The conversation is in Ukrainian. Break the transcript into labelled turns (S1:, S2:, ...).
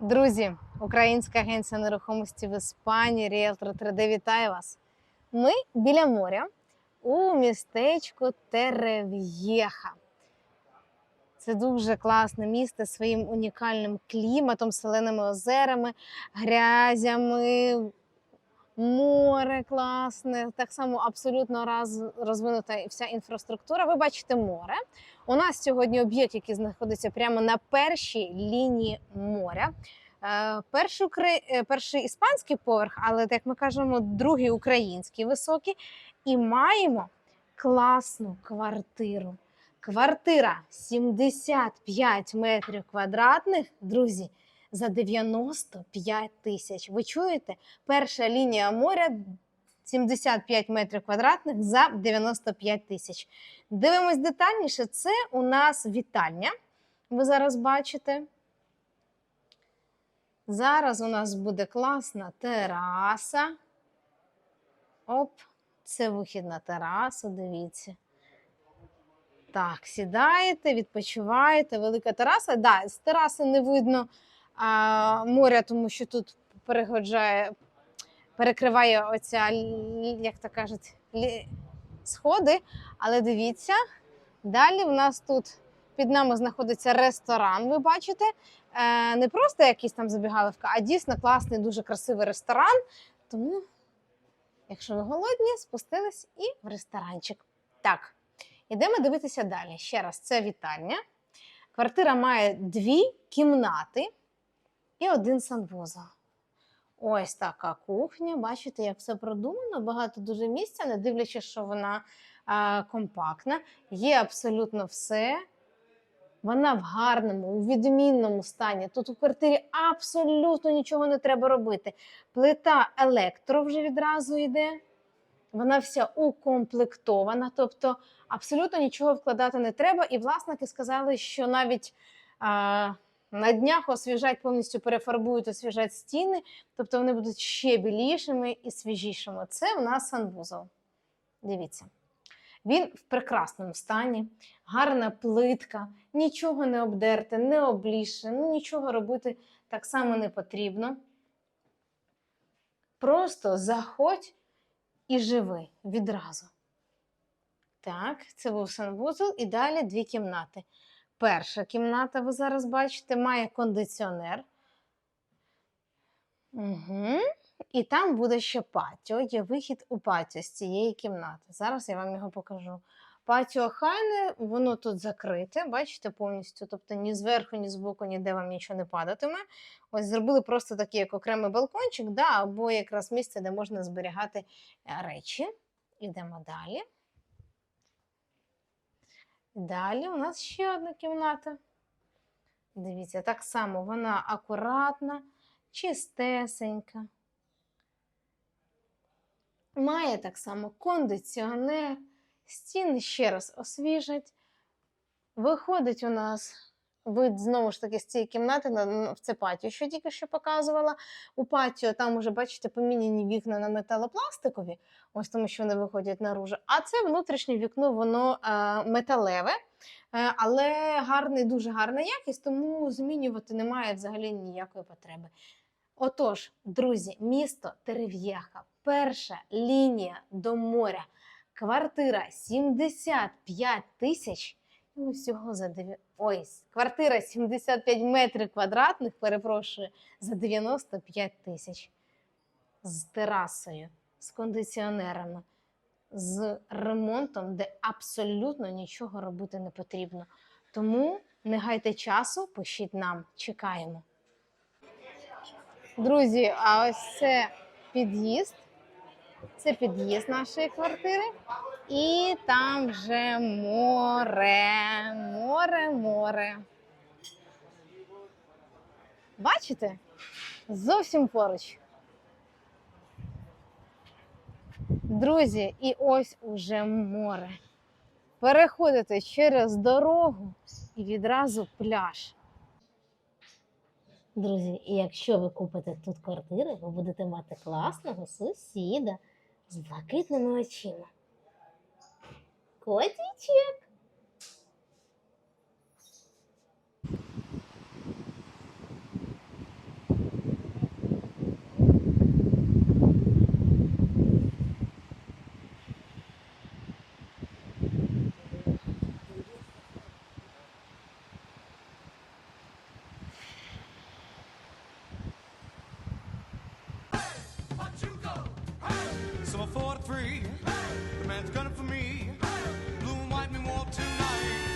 S1: Друзі, Українська агенція нерухомості в Іспанії, Ріелтор 3D вітає вас. Ми біля моря у містечку Терев'єха. Це дуже класне місто своїм унікальним кліматом, соленими озерами, грязями, море класне. Так само абсолютно раз, розвинута вся інфраструктура. Ви бачите море. У нас сьогодні об'єкт, який знаходиться прямо на першій лінії моря. Е, Перший, укра- е, перший іспанський поверх, але як ми кажемо, другий український високий. І маємо класну квартиру. Квартира 75 метрів квадратних, друзі, за 95 тисяч. Ви чуєте? Перша лінія моря 75 метрів квадратних за 95 тисяч. Дивимось детальніше. Це у нас вітальня. Ви зараз бачите. Зараз у нас буде класна тераса. Оп, це вихід на терасу, дивіться. Так, сідаєте, відпочиваєте. Велика тераса. Да, з тераси не видно а, моря, тому що тут перегоджає, перекриває оця, як то кажуть, сходи. Але дивіться, далі в нас тут під нами знаходиться ресторан. Ви бачите? Е, не просто якийсь там забігаловка, а дійсно класний, дуже красивий ресторан. Тому, якщо ви голодні, спустились і в ресторанчик. Так, ідемо дивитися далі. Ще раз, це вітальня. Квартира має дві кімнати і один санвузол. Ось така кухня. Бачите, як все продумано, багато дуже місця, не дивлячись, що вона а, компактна. Є абсолютно все. Вона в гарному, у відмінному стані. Тут у квартирі абсолютно нічого не треба робити. Плита електро вже відразу йде. Вона вся укомплектована, тобто абсолютно нічого вкладати не треба. І власники сказали, що навіть а, на днях освіжать, повністю перефарбують, освіжать стіни, тобто вони будуть ще білішими і свіжішими. Це у нас санвузол. Дивіться. Він в прекрасному стані, гарна плитка, нічого не обдерте, не обліше, ну нічого робити так само не потрібно. Просто заходь і живи відразу. Так, це був санвузол і далі дві кімнати. Перша кімната, ви зараз бачите, має кондиціонер. Угу. І там буде ще патіо, є вихід у патіо з цієї кімнати. Зараз я вам його покажу. Патіо хайне, воно тут закрите, бачите, повністю. Тобто ні зверху, ні збоку, ніде вам нічого не падатиме. Ось зробили просто такий як окремий балкончик, да, або якраз місце, де можна зберігати е, речі. Ідемо далі. Далі у нас ще одна кімната. Дивіться, так само вона акуратна, чистесенька. Має так само кондиціонер, стіни ще раз освіжать. Виходить у нас вид знову ж таки з цієї кімнати на- в це патіо, що тільки що показувала. У патіо там уже, бачите, поміняні вікна на металопластикові, ось тому що вони виходять наружу. А це внутрішнє вікно, воно е, металеве, е, але гарний, дуже гарна якість, тому змінювати немає взагалі ніякої потреби. Отож, друзі, місто Терев'єха, перша лінія до моря, квартира 75 тисяч. І усього за дев'я- Ой, квартира 75 метрів квадратних, перепрошую, за 95 тисяч. З терасою, з кондиціонерами, з ремонтом, де абсолютно нічого робити не потрібно. Тому не гайте часу, пишіть нам, чекаємо. Друзі, а ось це під'їзд. Це під'їзд нашої квартири. І там вже море, море, море. Бачите? Зовсім поруч. Друзі, і ось уже море. Переходите через дорогу і відразу пляж. Друзі, і якщо ви купите тут квартиру, ви будете мати класного сусіда з блакитними очима. котичек.
S2: Someone four to three. Hey! The man's gunning for me. Hey! fight me more tonight.